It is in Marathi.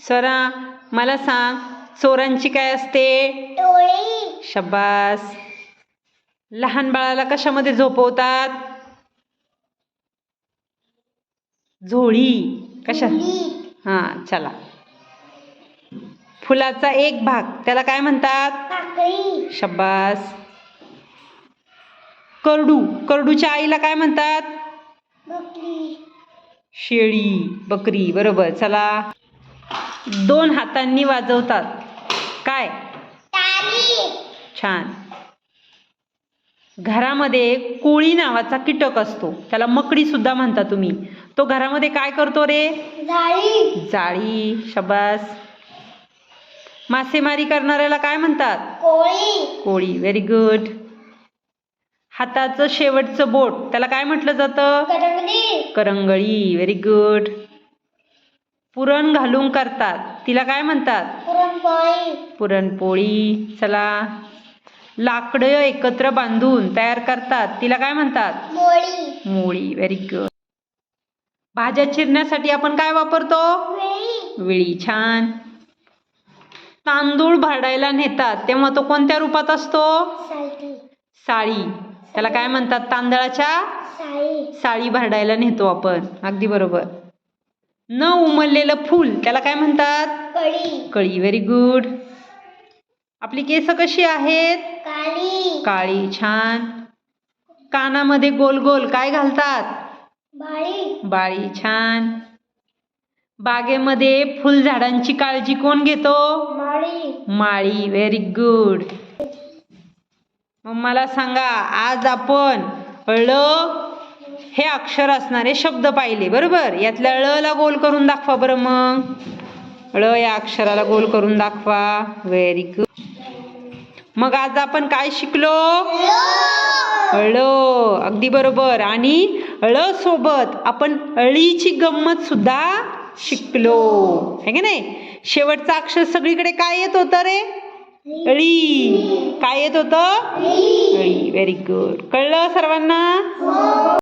स्वरा मला सांग चोरांची काय असते? शब्बास. लहान बाळाला कशामध्ये झोपवतात? झोळी. कशा? हां चला. फुलाचा एक भाग त्याला काय म्हणतात? शब्बास. करडू. करडूच्या आईला काय म्हणतात? बकरी. शेळी बकरी. बरोबर चला. दोन हातांनी वाजवतात. काय? छान. घरामध्ये कोळी नावाचा कीटक असतो. त्याला मकडी सुद्धा म्हणता तुम्ही. तो घरामध्ये काय करतो रे? जाळी. जाळी. शबास. मासेमारी करणाऱ्याला काय म्हणतात? कोळी. कोळी. व्हेरी गुड हाताचं शेवटचं बोट. त्याला काय म्हटलं जातं? करंगळी. व्हेरी गुड पुरण घालून करतात. तिला काय म्हणतात? पुरणपोळी. पुरणपोळी. चला. लाकडं एकत्र बांधून तयार करतात. तिला काय म्हणतात? मोळी. मोळी. व्हेरी गुड भाज्या चिरण्यासाठी आपण काय वापरतो? वेळी. विळी. छान. तांदूळ भाडायला नेतात. तेव्हा तो कोणत्या रूपात असतो? सालटी साळी. त्याला काय म्हणतात? तांदळाच्या साळी. साळी भाडायला नेतो आपण. अगदी बरोबर. न उमललेलं फूल त्याला काय म्हणतात? कळी. कळी. व्हेरी गुड आपली केस कशी आहेत? काळी. काळी. छान. कानामध्ये गोल गोल काय घालतात? बाळी. बाळी. छान. बागेमध्ये फुलझाडांची काळजी कोण घेतो? माळी. माळी. व्हेरी गुड मग मला सांगा आज आपण ळ हे अक्षर असणारे शब्द पाहिले बरोबर? यातल्या ळ ला गोल करून दाखवा बरं मग. ळ या अक्षराला गोल करून दाखवा. व्हेरी गुड मग आज आपण काय शिकलो? ळ. अगदी बरोबर. आणि ळ सोबत आपण अळीची गंमत सुद्धा शिकलो. है की नाही? शेवटचं अक्षर सगळीकडे काय येत होतं रे? अळी. काय येत होतं? अळी. व्हेरी गुड कळलं सर्वांना?